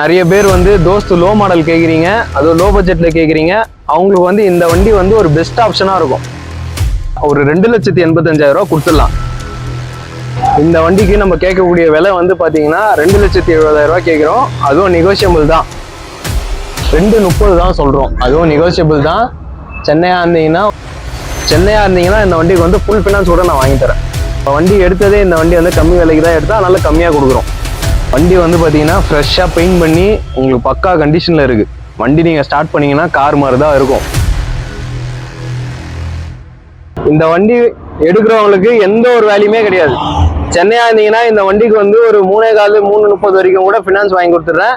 நிறைய பேர் வந்து தோஸ்து லோ மாடல் கேட்குறீங்க அதுவும் லோ பட்ஜெட்டில் கேட்குறீங்க அவங்களுக்கு வந்து இந்த வண்டி வந்து ஒரு பெஸ்ட் ஆப்ஷனாக இருக்கும். ஒரு ரெண்டு லட்சத்தி எண்பத்தஞ்சாயிரம் ரூபா கொடுத்துடலாம். இந்த வண்டிக்கு நம்ம கேட்கக்கூடிய விலை வந்து பார்த்தீங்கன்னா ரெண்டு லட்சத்தி எழுபதாயிரம் ரூபா கேட்குறோம் அதுவும் நெகோஷியபிள் தான். ரெண்டு முப்பது தான் சொல்கிறோம் அதுவும் நெகோஷியபிள் தான். சென்னையாக இருந்தீங்கன்னா சென்னையாக இருந்தீங்கன்னா இந்த வண்டிக்கு வந்து ஃபுல் ஃபினான்ஸ் கூட நான் வாங்கி தரேன். இப்போ வண்டி எடுத்ததே இந்த வண்டி வந்து கம்மி விலைக்கு தான் எடுத்தால் நல்லா கம்மியாக கொடுக்குறோம். வண்டி வந்து பார்த்தீங்கன்னா ஃப்ரெஷ்ஷாக பெயிண்ட் பண்ணி உங்களுக்கு பக்கா கண்டிஷனில் இருக்குது வண்டி நீங்கள் ஸ்டார்ட் பண்ணீங்கன்னா கார் மாதிரி தான் இருக்கும். இந்த வண்டி எடுக்கிறவங்களுக்கு எந்த ஒரு வேலையுமே கிடையாது. சென்னையாக இருந்தீங்கன்னா இந்த வண்டிக்கு வந்து ஒரு மூணே காலு மூணு முப்பது வரைக்கும் கூட ஃபினான்ஸ் வாங்கி கொடுத்துட்றேன்.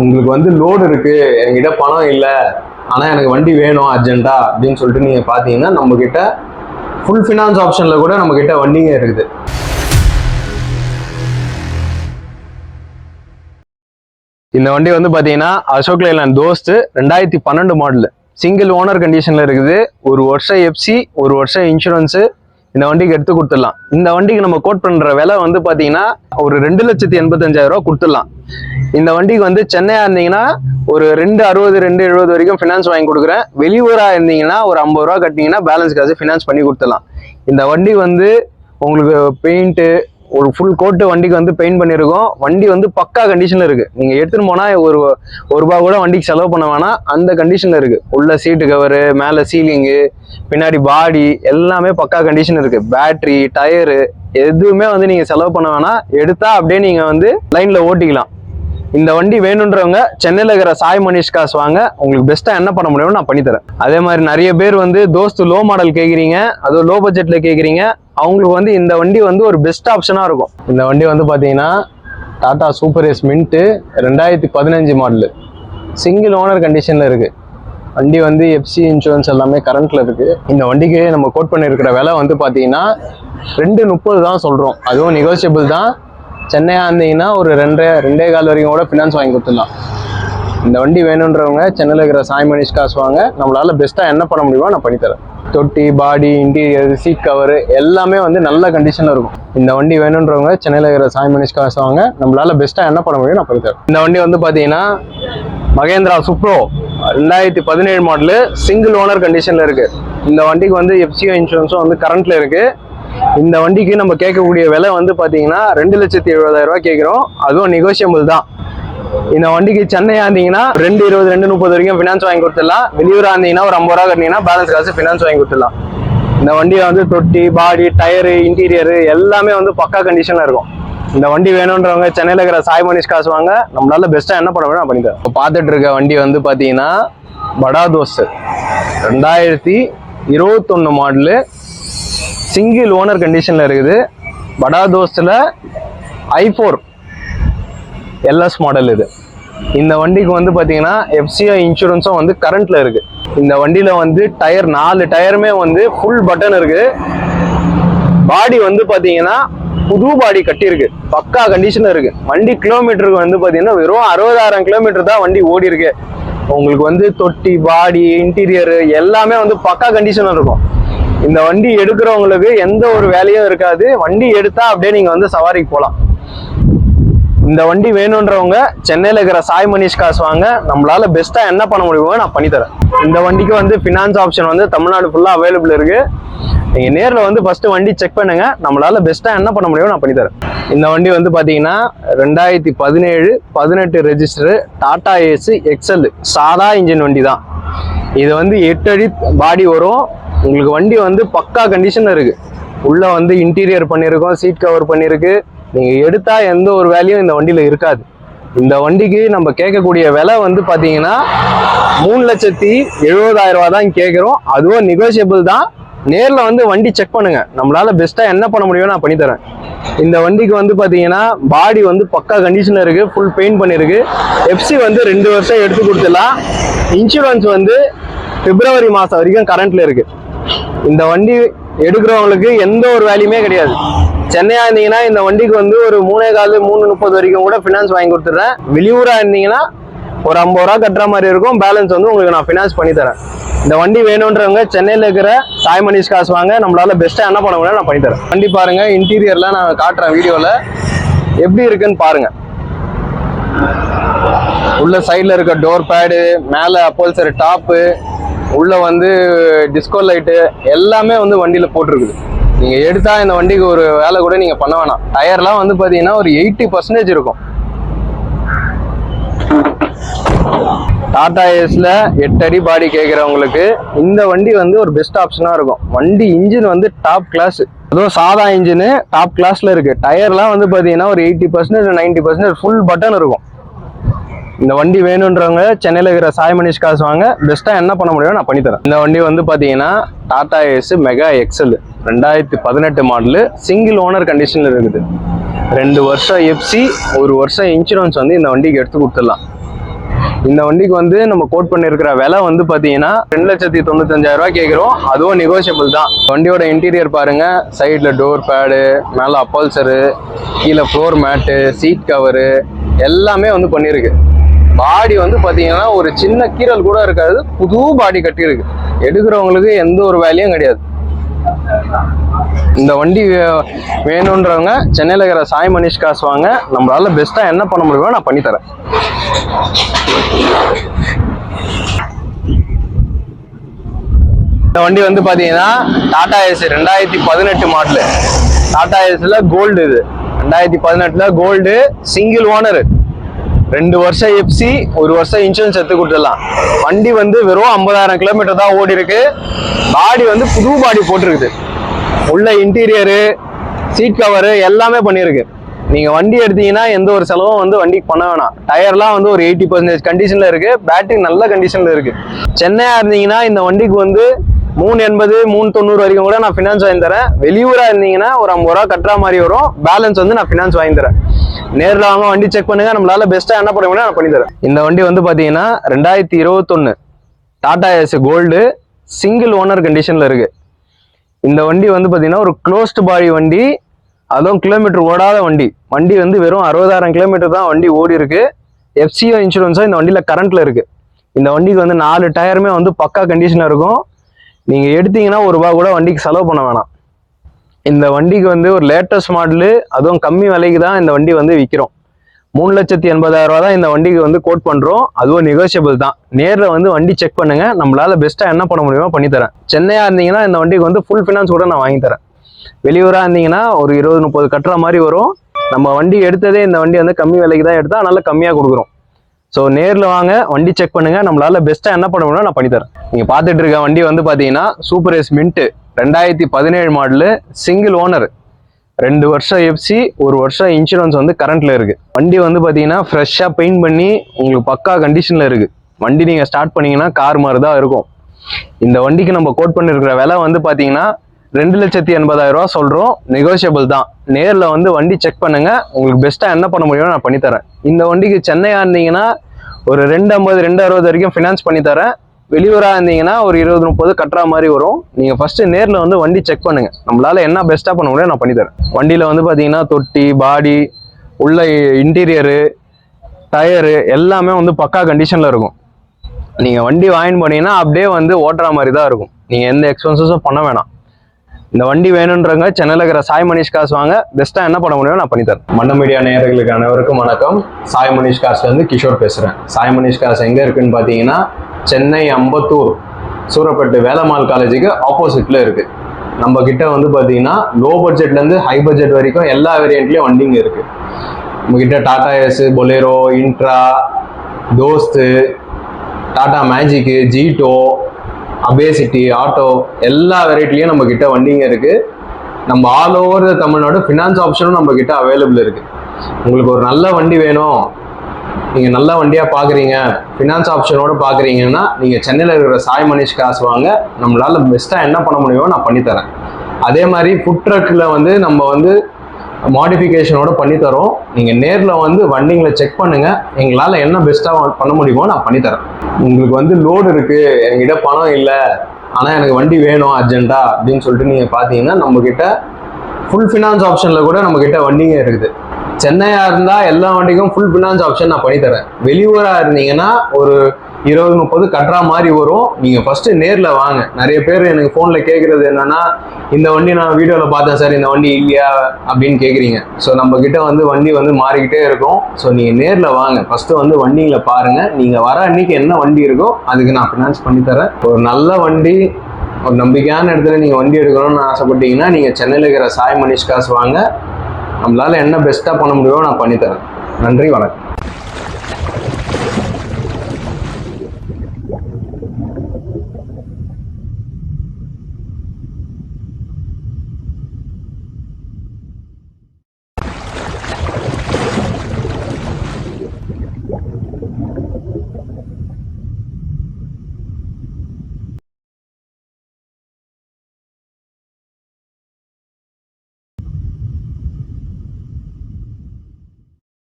உங்களுக்கு வந்து லோடு இருக்குது என்கிட்ட பணம் இல்லை. ஆனால் எனக்கு வண்டி வேணும் அர்ஜென்ட்டா அப்படின்னு சொல்லிட்டு நீங்கள் பார்த்தீங்கன்னா நம்ம ஃபுல் ஃபினான்ஸ் ஆப்ஷனில் கூட நம்மக்கிட்ட வண்டிங்க இருக்குது. இந்த வண்டி வந்து பார்த்தீங்கன்னா அசோக் லைலாண்ட் தோஸ்து ரெண்டாயிரத்தி பன்னெண்டு மாடல் சிங்கிள் ஓனர் கண்டிஷனில் இருக்குது. ஒரு வருஷம் எஃப்சி ஒரு வருஷம் இன்சூரன்ஸு இந்த வண்டிக்கு எடுத்து கொடுத்துடலாம். இந்த வண்டிக்கு நம்ம கோட் பண்ணுற விலை வந்து பார்த்தீங்கன்னா ஒரு ரெண்டு லட்சத்தி எண்பத்தஞ்சாயிரம் ரூபா கொடுத்துடலாம். இந்த வண்டிக்கு வந்து சென்னையாக இருந்தீங்கன்னா ஒரு ரெண்டு அறுபது ரெண்டு எழுபது வரைக்கும் ஃபினான்ஸ் வாங்கி கொடுக்குறேன். வெளியூராக இருந்தீங்கன்னா ஒரு ஐம்பது ரூபா கட்டினீங்கன்னா பேலன்ஸ் காசு ஃபினான்ஸ் பண்ணி கொடுத்துடலாம். இந்த வண்டி வந்து உங்களுக்கு பெயிண்ட்டு ஒரு ஃபுல் கோட்டு வண்டிக்கு வந்து பெயிண்ட் பண்ணியிருக்கோம் வண்டி வந்து பக்கா கண்டிஷனில் இருக்குது நீங்கள் எடுத்துன்னு போனால் ஒரு ஒரு ரூபா கூட வண்டிக்கு செலவு பண்ண வேணாம். அந்த கண்டிஷனில் இருக்குது உள்ள சீட்டு கவரு மேலே சீலிங்கு பின்னாடி பாடி எல்லாமே பக்கா கண்டிஷன் இருக்குது பேட்ரி டயரு எதுவுமே வந்து நீங்கள் செலவு பண்ண வேணாம். எடுத்தால் அப்படியே நீங்கள் வந்து லைனில் ஓட்டிக்கலாம். இந்த வண்டி வேணுன்றவங்க சென்னையில் இருக்கிற சாய் மனிஷ் காசு வாங்க. உங்களுக்கு பெஸ்ட்டாக என்ன பண்ண முடியுமோ நான் பண்ணித்தரேன் அதே மாதிரி நிறைய பேர் வந்து தோஸ்து லோ மாடல் கேட்குறீங்க அதுவும் லோ பட்ஜெட்டில் கேட்குறீங்க அவங்களுக்கு வந்து இந்த வண்டி வந்து ஒரு பெஸ்ட் ஆப்ஷனாக இருக்கும். இந்த வண்டி வந்து பார்த்தீங்கன்னா டாடா சூப்பர் எஸ் மின்ட்டு ரெண்டாயிரத்தி பதினஞ்சு மாடலு சிங்கிள் ஓனர் கண்டிஷனில் இருக்குது வண்டி வந்து எஃப்சி இன்சூரன்ஸ் எல்லாமே கரண்ட்டில் இருக்குது இந்த வண்டிக்கு நம்ம கோட் பண்ணியிருக்கிற விலை வந்து பார்த்தீங்கன்னா ரெண்டு முப்பது தான் சொல்கிறோம் அதுவும் நெகோசியபிள் தான். சென்னையாக இருந்தீங்கன்னா ஒரு ரெண்டே ரெண்டே கால் வரைக்கும் கூட ஃபினான்ஸ் வாங்கி கொடுத்துடலாம். இந்த வண்டி வேணுன்றவங்க சென்னையில் இருக்கிற சாய் மணிஷ் காசு வாங்க. நம்மளால் பெஸ்ட்டாக என்ன பண்ண முடியுமோ நான் பண்ணித்தரேன். தொட்டி பாடி இன்டீரியர் சீட் கவரு எல்லாமே வந்து நல்ல கண்டிஷனில் இருக்கும். இந்த வண்டி வேணுன்றவங்க சென்னையில் இருக்கிற சாய் மனிஷ் காசு வாங்க. நம்மளால் பெஸ்ட்டாக என்ன பண்ண முடியும் நான் பண்ணித்தரேன். இந்த வண்டி வந்து பார்த்தீங்கன்னா மகேந்திரா சுப்ரோ ரெண்டாயிரத்தி பதினேழு மாடலு சிங்கிள் ஓனர் கண்டிஷனில் இருக்குது இந்த வண்டிக்கு வந்து எஃப்சிஓ இன்சூரன்ஸும் வந்து கரண்ட்டில் இருக்குது இந்த வண்டிக்கு நம்ம கேட்கக்கூடிய விலை வந்து பார்த்தீங்கன்னா ரெண்டு லட்சத்தி எழுபதாயிரம் ரூபா கேட்குறோம். அதுவும் நெகோஷியபிள் தான். இந்த வண்டிக்கு சென்னை இருந்தீங்கன்னா ரெண்டு இருபது ரெண்டு முப்பது வரைக்கும் ஃபினான்ஸ் வாங்கி கொடுத்துடலாம். வெளியூர் இருந்தீங்கன்னா ஒரு ஐம்பது ரூபா கட்டினீங்கன்னா பேலன்ஸ் காசு ஃபினான்ஸ் வாங்கி கொடுத்துடலாம். இந்த வண்டியை வந்து தொட்டி பாடி டயரு இன்டீரியரு எல்லாமே வந்து பக்கா கண்டிஷனில் இருக்கும். இந்த வண்டி வேணுன்றவங்க சென்னையில் இருக்கிற சாய் மனிஷ் காசு வாங்க. நம்மளால பெஸ்ட்டாக என்ன பண்ண வேணும் நான் பண்ணித்தரேன் இப்போ பார்த்துட்டு இருக்க வண்டி வந்து பார்த்தீங்கன்னா படா தோஸ் ரெண்டாயிரத்தி இருபத்தொன்று மாடலு சிங்கிள் ஓனர் கண்டிஷனில் இருக்குது. படா தோஸ்தில் ஐ ஃபோர் எல்எஸ் மாடல் இது. இந்த வண்டிக்கு வந்து பார்த்தீங்கன்னா எஃப்சிஐ இன்சூரன்ஸும் வந்து கரண்ட்டில் இருக்குது இந்த வண்டியில் வந்து டயர் நாலு டயருமே வந்து ஃபுல் பட்டன் இருக்குது பாடி வந்து பார்த்தீங்கன்னா புது பாடி கட்டியிருக்கு. பக்கா கண்டிஷனில் இருக்கு. வண்டி கிலோமீட்டருக்கு வந்து பார்த்தீங்கன்னா வெறும் அறுபதாயிரம் கிலோமீட்டர் தான் வண்டி ஓடி இருக்கு உங்களுக்கு வந்து தொட்டி பாடி இன்டீரியர் எல்லாமே வந்து பக்கா கண்டிஷனில் இருக்கும். இந்த வண்டி எடுக்கிறவங்களுக்கு எந்த ஒரு வேலையும் இருக்காது. வண்டி எடுத்தா அப்படியே நீங்க வந்து சவாரிக்கு போகலாம் இந்த வண்டி வேணுன்றவங்க சென்னையில் இருக்கிற சாய் மனிஷ் காசு வாங்க. நம்மளால பெஸ்ட்டா என்ன பண்ண முடியுமோ நான் பண்ணித்தரேன் இந்த வண்டிக்கு வந்து ஃபினான்ஸ் ஆப்ஷன் வந்து தமிழ்நாடு ஃபுல்லாக அவைலபிள் இருக்கு. நீங்கள் நேரில் வந்து ஃபஸ்ட்டு வண்டி செக் பண்ணுங்க. நம்மளால பெஸ்ட்டாக என்ன பண்ண முடியுமோ நான் பண்ணித்தரேன் இந்த வண்டி வந்து பார்த்தீங்கன்னா ரெண்டாயிரத்தி பதினேழு பதினெட்டு ரெஜிஸ்டரு டாடா ஏசு எக்ஸல் சாதா இன்ஜின் வண்டி தான் இது வந்து எட்டு அடி பாடி வரும். உங்களுக்கு வண்டி வந்து பக்கா கண்டிஷன் இருக்குது உள்ளே வந்து இன்டீரியர் பண்ணியிருக்கோம் சீட் கவர் பண்ணியிருக்கு நீங்கள் எடுத்தால் எந்த ஒரு வேலையும் இந்த வண்டியில் இருக்காது. இந்த வண்டிக்கு நம்ம கேட்கக்கூடிய விலை வந்து பார்த்தீங்கன்னா மூணு லட்சத்தி எழுபதாயிரம் ரூபா தான் கேட்குறோம். அதுவும் நெகோசியபிள் தான். நேரில் வந்து வண்டி செக் பண்ணுங்க. நம்மளால பெஸ்ட்டாக என்ன பண்ண முடியுமோ நான் பண்ணித்தரேன் இந்த வண்டிக்கு வந்து பார்த்தீங்கன்னா பாடி வந்து பக்கா கண்டிஷனில் இருக்குது ஃபுல் பெயிண்ட் பண்ணியிருக்கு எஃப்சி வந்து ரெண்டு வருஷம் எடுத்து கொடுத்துடலாம். இன்சூரன்ஸ் வந்து பிப்ரவரி மாதம் வரைக்கும் கரண்ட்டில் இருக்குது இந்த வண்டி எடுக்கிறவங்களுக்கு எந்த ஒரு வேலையுமே கிடையாது. சென்னையா இருந்தீங்கன்னா இந்த வண்டிக்கு வந்து ஒரு மூணே கால் மூணு முப்பது வரைக்கும் கூட ஃபினான்ஸ் வாங்கி கொடுத்துட்றேன். வெளியூரா இருந்தீங்கன்னா ஒரு ஐம்பது ரூபா கட்டுற மாதிரி இருக்கும். பேலன்ஸ் வந்து உங்களுக்கு நான் ஃபினான்ஸ் பண்ணி தரேன். இந்த வண்டி வேணுன்றவங்க சென்னையில் இருக்கிற தாய் மணிஷ் காசு வாங்க. நம்மளால பெஸ்ட்டாக என்ன பண்ண முடியும் நான் பண்ணி தரேன். வண்டி பாருங்க இன்டீரியர்லாம் நான் காட்டுறேன் வீடியோவில் எப்படி இருக்குன்னு பாருங்க. உள்ள சைடில் இருக்க டோர் பேடு மேலே அப்போல்சர் டாப்பு உள்ள வந்து டிஸ்கோ லைட்டு எல்லாமே வந்து வண்டியில் போட்டிருக்குது. நீங்கள் எடுத்தால் இந்த வண்டிக்கு ஒரு வேலை கூட நீங்கள் பண்ண வேணாம். டயர்லாம் வந்து பார்த்தீங்கன்னா ஒரு எயிட்டி பர்சன்டேஜ் இருக்கும். டாடா ஏஸில் எட்டு அடி பாடி கேட்குறவங்களுக்கு இந்த வண்டி வந்து ஒரு பெஸ்ட் ஆப்ஷனாக இருக்கும். வண்டி இன்ஜின் வந்து டாப் கிளாஸ் அதுவும் சாதா இன்ஜினு டாப் கிளாஸில் இருக்குது டயர்லாம் வந்து பார்த்தீங்கன்னா ஒரு eighty percentage ninety percentage full button இருக்கும். இந்த வண்டி வேணுன்றவங்க சென்னையில் இருக்கிற சாய் மணிஷ் காசு வாங்க. பெஸ்ட்டாக என்ன பண்ண முடியும் நான் பண்ணித்தரேன் இந்த வண்டி வந்து பார்த்தீங்கன்னா டாடா ஏஸ் மெகா எக்ஸல் ரெண்டாயிரத்தி பதினெட்டு மாடலு சிங்கிள் ஓனர் கண்டிஷனில் இருக்குது. ரெண்டு வருஷம் எஃப்சி ஒரு வருஷம் இன்சூரன்ஸ் வந்து இந்த வண்டிக்கு எடுத்து கொடுத்துடலாம். இந்த வண்டிக்கு வந்து நம்ம கோட் பண்ணியிருக்கிற விலை வந்து பார்த்தீங்கன்னா ரெண்டு லட்சத்தி தொண்ணூத்தஞ்சாயிரம் கேட்குறோம் அதுவும் நெகோஷியபிள் தான். வண்டியோட இன்டீரியர் பாருங்கள் சைடில் டோர் பேடு மேலே அப்பல்சரு கீழே ஃப்ளோர் மேட்டு சீட் கவரு எல்லாமே வந்து பண்ணியிருக்கு. பாடி வந்து பார்த்தீங்கன்னா ஒரு சின்ன கீறல் கூட இருக்காது. புது பாடி கட்டியிருக்கு. எடுக்கிறவங்களுக்கு எந்த ஒரு வேலையும் கிடையாது. இந்த வண்டி வேணுன்றவங்க சென்னையில் இருக்கிற சாய் மனிஷ் காசு வாங்க. நம்மளால பெஸ்ட்டாக என்ன பண்ண முடியுமோ நான் பண்ணித்தரேன் இந்த வண்டி வந்து பார்த்தீங்கன்னா டாடா ஏஸ் ரெண்டாயிரத்தி பதினெட்டு மாடலு டாடா ஏஸில் கோல்டு இது. ரெண்டாயிரத்தி பதினெட்டில் கோல்டு சிங்கிள் ஓனர் ரெண்டு வருஷம் எஃப்சி ஒரு வருஷம் இன்சூரன்ஸ் எடுத்து கொடுத்துடலாம். வண்டி வந்து வெறும் ஐம்பதாயிரம் கிலோமீட்டர் தான் ஓடி இருக்கு. பாடி வந்து புது பாடி போட்டிருக்குது. உள்ள இன்டீரியரு சீட் கவரு எல்லாமே பண்ணியிருக்கு. நீங்கள் வண்டி எடுத்தீங்கன்னா எந்த ஒரு செலவும் வந்து வண்டிக்கு பண்ண வேணாம். டயர்லாம் வந்து ஒரு எயிட்டி பர்சன்டேஜ் கண்டிஷனில் இருக்குது பேட்டரி நல்ல கண்டிஷனில் இருக்குது சென்னையாக இருந்தீங்கன்னா இந்த வண்டிக்கு வந்து மூணு எண்பது மூணு தொண்ணூறு வரைக்கும் கூட நான் ஃபினான்ஸ் வாங்கி தரேன். வெளியூராக இருந்தீங்கன்னா ஒரு ஐம்பது ரூபா கட்டுற மாதிரி வரும். பேலன்ஸ் வந்து நான் ஃபினான்ஸ் வாங்கி தரேன். நேரில் வாங்க வண்டி செக் பண்ணுங்க. நம்மளால பெஸ்ட்டாக என்ன பண்ண முடியும் நான் பண்ணி தரேன். இந்த வண்டி வந்து பார்த்தீங்கன்னா ரெண்டாயிரத்தி இருபத்தொன்னு Tata Ace gold single owner கண்டிஷனில் இருக்கு. இந்த வண்டி வந்து பார்த்தீங்கன்னா ஒரு க்ளோஸ்டு பாடி வண்டி. அதுவும் கிலோமீட்டர் ஓடாத வண்டி. வண்டி வந்து வெறும் அறுபதாயிரம் கிலோமீட்டர் தான் வண்டி ஓடி இருக்கு. எஃப்சிஓ இன்சூரன்ஸும் இந்த வண்டியில் கரண்ட்டில் இருக்கு. இந்த வண்டிக்கு வந்து நாலு டயருமே வந்து பக்கா கண்டிஷனாக இருக்கும். நீங்கள் எடுத்தீங்கன்னா ஒரு ரூபா கூட வண்டிக்கு செலவு பண்ண வேணாம். இந்த வண்டிக்கு வந்து ஒரு லேட்டஸ்ட் மாடலு அதுவும் கம்மி விலைக்கு தான் இந்த வண்டி வந்து விற்கிறோம் மூணு லட்சத்தி எண்பதாயிரம் ரூபா தான் இந்த வண்டிக்கு வந்து கோட் பண்ணுறோம் அதுவும் நெகோஷியபிள் தான். நேரில் வந்து வண்டி செக் பண்ணுங்கள் நம்மளால் பெஸ்ட்டாக என்ன பண்ண முடியுமோ பண்ணித்தரேன் தரேன். இருந்தீங்கன்னா இந்த வண்டிக்கு வந்து ஃபுல் ஃபினான்ஸ் கூட நான் வாங்கி தரேன். வெளியூராக இருந்தீங்கன்னா ஒரு இருபது முப்பது கட்டுற மாதிரி வரும். நம்ம வண்டி எடுத்ததே இந்த வண்டி வந்து கம்மி விலைக்கு தான் எடுத்தால் நல்லா கம்மியாக கொடுக்குறோம். ஸோ நேரில் வாங்க வண்டி செக் பண்ணுங்க. நம்மளால பெஸ்ட்டாக என்ன பண்ண முடியும் நான் பண்ணித்தரேன் நீங்கள் பார்த்துட்டு இருக்க வண்டி வந்து பார்த்தீங்கன்னா சூப்பர் எஸ் மின்ட்டு ரெண்டாயிரத்தி பதினேழு மாடலு சிங்கிள் ஓனர் ரெண்டு வருஷம் எஃப்சி ஒரு வருஷம் இன்சூரன்ஸ் வந்து கரண்ட்டில் இருக்குது வண்டி வந்து பார்த்தீங்கன்னா ஃப்ரெஷ்ஷாக பெயிண்ட் பண்ணி உங்களுக்கு பக்கா கண்டிஷனில் இருக்குது வண்டி நீங்கள் ஸ்டார்ட் பண்ணிங்கன்னா கார் மாதிரி தான் இருக்கும். இந்த வண்டிக்கு நம்ம கோட் பண்ணிருக்கிற விலை வந்து பார்த்தீங்கன்னா ரெண்டு லட்சத்தி எண்பதாயிரம் ரூபா சொல்கிறோம் நெகோஷியபிள் தான். நேரில் வந்து வண்டி செக் பண்ணுங்கள் உங்களுக்கு பெஸ்ட்டாக என்ன பண்ண முடியுமோ நான் பண்ணித்தரேன் இந்த வண்டிக்கு சென்னையாக இருந்தீங்கன்னா ஒரு ரெண்டு ஐம்பது ரெண்டு அறுபது வரைக்கும் ஃபினான்ஸ் பண்ணி தரேன். வெளியூராக இருந்தீங்கன்னா ஒரு இருபது முப்பது கட்டுற மாதிரி வரும். நீங்கள் ஃபஸ்ட்டு நேரில் வந்து வண்டி செக் பண்ணுங்கள் நம்மளால் என்ன பெஸ்ட்டாக பண்ண முடியும் நான் பண்ணித்தரேன் தரேன். வந்து பார்த்தீங்கன்னா தொட்டி பாடி உள்ள இன்டீரியரு டயரு எல்லாமே வந்து பக்கா கண்டிஷனில் இருக்கும். நீங்கள் வண்டி வாங்கின்னு போனீங்கன்னா அப்படியே வந்து ஓட்டுற மாதிரி தான் இருக்கும். நீங்கள் எந்த எக்ஸ்பென்சஸும் பண்ண வேணாம். இந்த வண்டி வேணுன்றவங்க சென்னையில் இருக்கிற சாய் மணிஷ் காசு வாங்க. பெஸ்ட்டாக என்ன பண்ண முடியும் நான் பண்ணித்தரேன். மண்ட மீடியா நேயர்களுக்கு அனைவருக்கும் வணக்கம். சாய் மணிஷ் காசுலேருந்து கிஷோர் பேசுகிறேன் சாய் மணிஷ் காசு எங்கே இருக்குன்னு பார்த்தீங்கன்னா சென்னை அம்பத்தூர் சூரப்பட்டு வேலம்மாள் காலேஜுக்கு ஆப்போசிட்டில் இருக்குது நம்ம கிட்ட வந்து பார்த்தீங்கன்னா லோ பட்ஜெட்லேருந்து ஹை பட்ஜெட் வரைக்கும் எல்லா வேரியண்ட்லேயும் வண்டிங்க இருக்குது நம்மக்கிட்ட Tata S Bolero Intra Dost Tata Magic Jeeto அபேசிட்டி auto எல்லா வெரைட்டிலையும் நம்ம கிட்ட வண்டிங்க இருக்கு. நம்ம ஆல் ஓவர் தமிழ்நாடு ஃபினான்ஸ் ஆப்ஷனும் நம்ம கிட்ட அவைலபிள் இருக்கு. உங்களுக்கு ஒரு நல்ல வண்டி வேணும். நீங்க நல்ல வண்டியா பாக்குறீங்க ஃபினான்ஸ் ஆப்ஷனோட பாக்குறீங்கன்னா நீங்க சென்னையில இருக்கிற சாய் மனிஷ் காசு வாங்க. நம்மளால பெஸ்ட்டா என்ன பண்ண முடியுமோ நான் பண்ணி தரேன் அதே மாதிரி ஃபுட் ட்ரக்ல வந்து நம்ம வந்து மாடிஃபிகேஷனோட பண்ணி தரோம். நீங்க நேர்ல வந்து வண்டிங்களை செக் பண்ணுங்க. எங்களால என்ன பெஸ்ட்டாக பண்ண முடியுமோ நான் பண்ணி தரேன். உங்களுக்கு வந்து லோடு இருக்கு. என்கிட்ட பணம் இல்லை. ஆனா எனக்கு வண்டி வேணும் அர்ஜென்ட்டா அப்படின்னு சொல்லிட்டு நீங்க பாத்தீங்கன்னா நம்ம கிட்ட ஃபுல் ஃபினான்ஸ் ஆப்ஷன்ல கூட நம்ம கிட்ட வண்டிங்க இருக்குது. சென்னையா இருந்தா எல்லா வண்டிக்கும் ஃபுல் ஃபினான்ஸ் ஆப்ஷன் நான் பண்ணி தரேன். வெளியூரா இருந்தீங்கன்னா ஒரு இருபது முப்பது கட்டுற மாதிரி வரும். நீங்கள் ஃபஸ்ட்டு நேரில் வாங்க. நிறைய பேர் எனக்கு ஃபோனில் கேட்குறது என்னென்னா இந்த வண்டி நான் வீடியோவில் பார்த்தேன் சார் இந்த வண்டி இல்லையா? அப்படின்னு கேட்குறீங்க ஸோ நம்ம வந்து வண்டி வந்து மாறிக்கிட்டே இருக்கும். ஸோ நீங்கள் நேரில் வாங்க. ஃபஸ்ட்டு வந்து வண்டிங்களை பாருங்கள் நீங்கள் வர அன்னைக்கு என்ன வண்டி இருக்கோ அதுக்கு நான் ஃபினான்ஸ் பண்ணி தரேன். ஒரு நல்ல வண்டி ஒரு நம்பிக்கையான இடத்துல நீங்கள் வண்டி எடுக்கணும்னு ஆசைப்பட்டீங்கன்னா நீங்கள் சென்னையில் இருக்கிற சாய் மனிஷ் காசு வாங்க. நம்மளால் என்ன பெஸ்ட்டாக பண்ண முடியுமோ நான் பண்ணித்தரேன் நன்றி வணக்கம்.